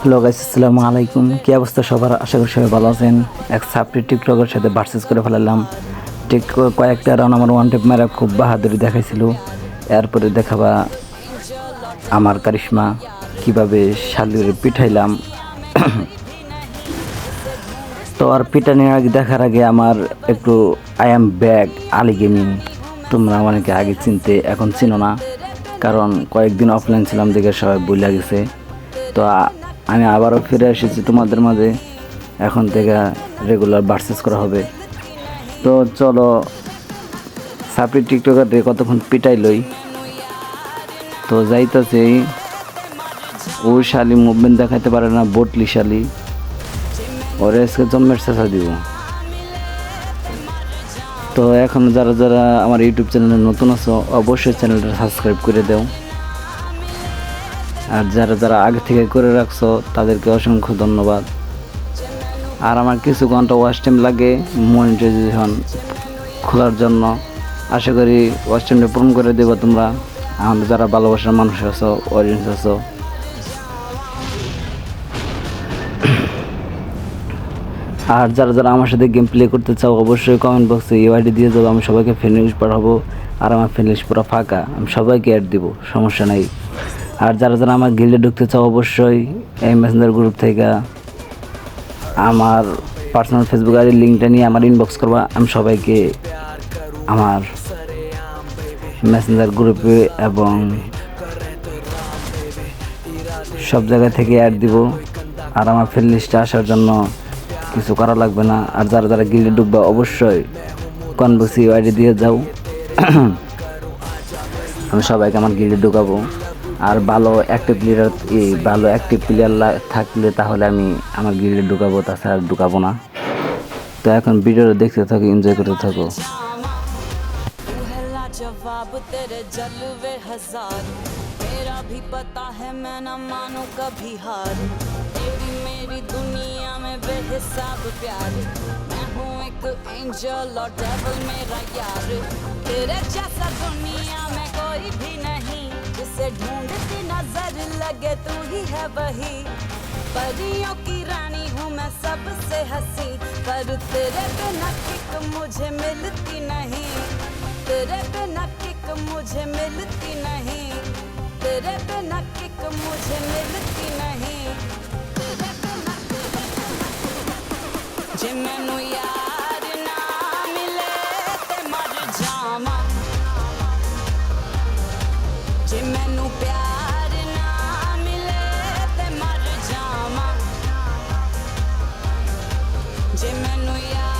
Hello guys, আসসালামু আলাইকুম। কি অবস্থা সবার? আশা করি সবাই ভালো আছেন। এক সাপড়ি টিকটকের সাথে ভার্সেস করে ফেলালাম। ঠিক কয়েকটা রাউন্ড আমার ওয়ান টেপ মেরা খুব বাহাদুরি দেখাইছিল। এরপরে দেখাবা আমার কারিশমা কীভাবে শালির পিঠাইলাম। তো আর পিটানির আগে দেখার আগে আমার একটু I am bag Ali gaming তোমরা অনেকে আগে চিনতে এখন চিনো না। কারণ কয়েকদিন অফলাইন ছিলাম দেখে সবাই বলে গেছে। তো আমি আবারও ফিরে এসেছি তোমাদের মাঝে। এখন থেকে রেগুলার ভার্সেস করা হবে। তো চলো সাপড়ি টিকটকার কতক্ষণ পিটাই লই। তো যাইতেছে, ও শালি মুভমেন্ট দেখাইতে পারে না, বটলি শালি। ওরে আজকে জন্মের চেষ্টা দিব। তো এখন যারা যারা আমার ইউটিউব চ্যানেলে নতুন আছো, অবশ্যই চ্যানেলটা সাবস্ক্রাইব করে দাও। আর যারা যারা আগে থেকে করে রাখছো, তাদেরকে অসংখ্য ধন্যবাদ। আর আমার কিছু ঘণ্টা ওয়াচ টাইম লাগে মনিটাইজেশন খোলার জন্য। আশা করি ওয়াশ টাইমটা পূরণ করে দেবো তোমরা। আমাদের যারা ভালোবাসার মানুষ আছো অডিয়েন্স আছো। আর যারা যারা আমার সাথে গেম প্লে করতে চাও, অবশ্যই কমেন্ট বক্সে ইউআইডি দিয়ে যাব আমি সবাইকে ফ্রেন্ড লিস্ট পাঠাবো। আর আমার ফ্রেন্ড লিস্ট পুরো ফাঁকা, আমি সবাইকে অ্যাড দিব, সমস্যা নাই। আর যারা যারা আমার গিল্ডে ঢুকতে চাও অবশ্যই এই মেসেঞ্জার গ্রুপ থেকে আমার পার্সোনাল ফেসবুক আইডির লিঙ্কটা নিয়ে আমার ইনবক্স করবা। আমি সবাইকে আমার মেসেঞ্জার গ্রুপে এবং সব জায়গা থেকে অ্যাড দিব। আর আমার ফ্রেন্ড লিস্টে আসার জন্য কিছু করা লাগবে না। আর যারা যারা গিল্ডে ঢুকবা অবশ্যই কনবক্সি আইডি দিয়ে যাও। আমি সবাইকে আমার গিল্ডে ঢুকাবো। আর ভালো অ্যাক্টিভ প্লেয়ার এই ভালো অ্যাক্টিভ প্লেয়ার থাকলে তাহলে আমি আমার গিল্ডে ঢুকাবো তাছাড়া আর ঢুকাবো না তো এখন ভিডিওটা দেখতে থাকো এনজয় করতে থাকো पहला जवाब तेरे जलवे हजार मेरा भी पता है मैं न मानू कभी हार तेरी मेरी दुनिया में बेहिसाब प्यार मैं हूँ एक एंजल और डेवल मेरा यार तेरे जैसा दुनिया तू ही है वही। परियों की रानी हूँ मैं सबसे हँसी। पर तेरे बिना किक मुझे मिलती नहीं। तेरे बिना किक मुझे मिलती नहीं। तेरे बिना किक मुझे मिलती नहीं। तेरे बिना जे मैं Te